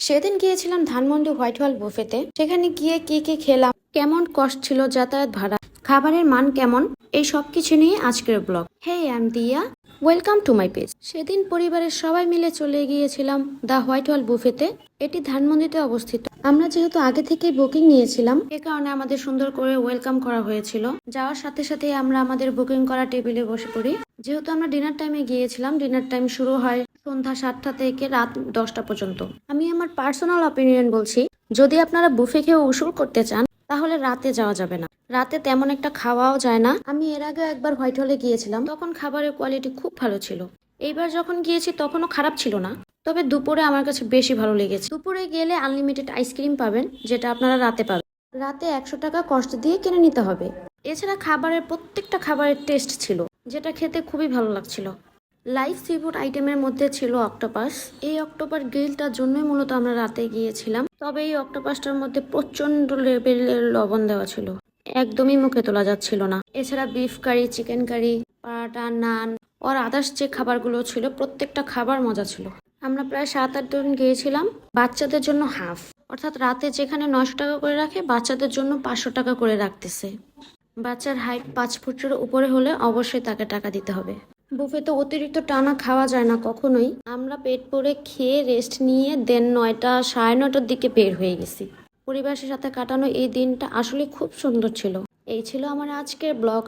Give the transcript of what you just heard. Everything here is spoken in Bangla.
সেদিন গিয়েছিলাম ধানমন্ডি হোয়াইট হল বুফেতে। সেখানে গিয়ে কি কি খেলাম, কেমন কষ্ট ছিল যাতায়াত ভাড়া, খাবারের মান কেমন, এই সব কিছু নিয়ে আজকের ব্লগ। হে আম দিয়া ওয়েলকাম টু মাই পেজ সেদিন পরিবারের সবাই মিলে চলে গিয়েছিলাম দ্য হোয়াইট হল বুফেতে। এটি ধানমন্ডিতে অবস্থিত। আমরা যেহেতু আগে থেকেই বুকিং নিয়েছিলাম, এ কারণে আমাদের সুন্দর করে ওয়েলকাম করা হয়েছিল। যাওয়ার সাথে সাথে আমরা আমাদের বুকিং করা টেবিলে বসে পড়ি। যেহেতু আমরা ডিনার টাইমে গিয়েছিলাম, ডিনার টাইম শুরু হয় সন্ধ্যা সাতটা থেকে রাত দশটা পর্যন্ত। আমি আমার পার্সোনাল অপিনিয়ন বলছি, যদি আপনারা বুফে খেয়ে উসুল করতে চান, তাহলে রাতে যাওয়া যাবে না। রাতে তেমন একটা খাওয়াও যায় না। আমি এর আগে একবার হোয়াইট হলে গিয়েছিলাম, তখন খাবারের কোয়ালিটি খুব ভালো ছিল। এইবার যখন গিয়েছি, তখনও খারাপ ছিল না। তবে দুপুরে আমার কাছে বেশি ভালো লেগেছে। দুপুরে গেলে আনলিমিটেড আইসক্রিম পাবেন, যেটা আপনারা রাতে পাবেন। রাতে একশো টাকা কষ্ট দিয়ে কিনে নিতে হবে। এছাড়া খাবারের প্রত্যেকটা খাবারের টেস্ট ছিল, যেটা খেতে খুবই ভালো লাগছিল। লাইভ সিফুড আইটেমের মধ্যে ছিল অক্টোপাস এই অক্টোপাস গ্রিলটার জন্যই মূলত আমরা রাতে গিয়েছিলাম। তবে এই অক্টোপাসটার মধ্যে প্রচণ্ড লেভেলের লবণ দেওয়া ছিল। একদমই মুখে তোলা যাচ্ছিল না। এছাড়া beef curry chicken curry paratha naan আর আদার্স যে খাবারগুলো ছিল, প্রত্যেকটা খাবার মজা ছিল। আমরা প্রায় সাত আট জন গিয়েছিলাম। বাচ্চাদের জন্য হাফ অর্থাৎ রাতে যেখানে নশো টাকা করে রাখে, বাচ্চাদের জন্য পাঁচশো টাকা করে রাখতেছে। বাচ্চার হাইট পাঁচ ফুটের উপরে হলে অবশ্যই তাকে টাকা দিতে হবে। বুফেতে অতিরিক্ত টানা খাওয়া যায় না কখনোই। আমরা পেট পরে খেয়ে রেস্ট নিয়ে দেন নয়টা, সাড়ে নয়টার দিকে বের হয়ে গেছি। পরিবারের সাথে কাটানো এই দিনটা আসলে খুব সুন্দর ছিল। এই ছিল আমার আজকের ব্লগ